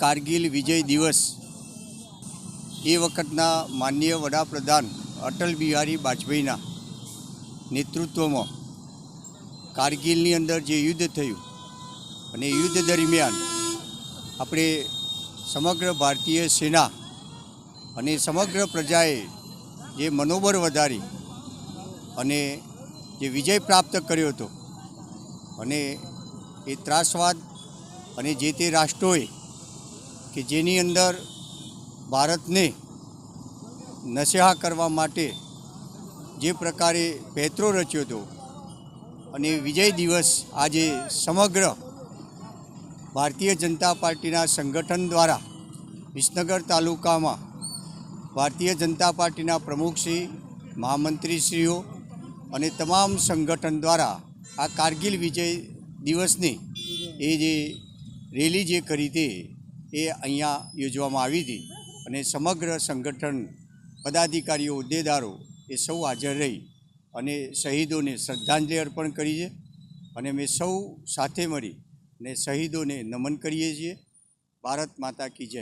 કારગિલ વિજય દિવસ. એ વખતના માનનીય વડાપ્રધાન અટલ બિહારી વાજપેયીના નેતૃત્વમાં કારગિલની અંદર જે યુદ્ધ થયું અને યુદ્ધ દરમિયાન આપણે સમગ્ર ભારતીય સેના અને સમગ્ર પ્રજાએ જે મનોબળ વધારી અને જે વિજય પ્રાપ્ત કર્યો હતો અને એ ત્રાસવાદ અને જે તે રાષ્ટ્રોએ કે જેની અંદર ભારતને નશા કરવા માટે જે પ્રકારે પેત્રો રચ્યો હતો અને વિજય દિવસ આજે સમગ્ર ભારતીય જનતા પાર્ટીના સંગઠન દ્વારા વિસનગર તાલુકામાં ભારતીય જનતા પાર્ટીના પ્રમુખશ્રી મહામંત્રીશ્રીઓ અને તમામ સંગઠન દ્વારા આ કારગિલ વિજય દિવસની એ જે રેલી જે કરી હતી એ અહીંયા યોજવામાં આવી હતી અને સમગ્ર સંગઠન, પદાધિકારીઓ હોદ્દેદારો એ સૌ હાજર રહી અને શહીદોને શ્રદ્ધાંજલિ અર્પણ કરી છે અને અમે સૌ સાથે મળી અને શહીદોને નમન કરીએ છીએ. ભારત માતા કી જય.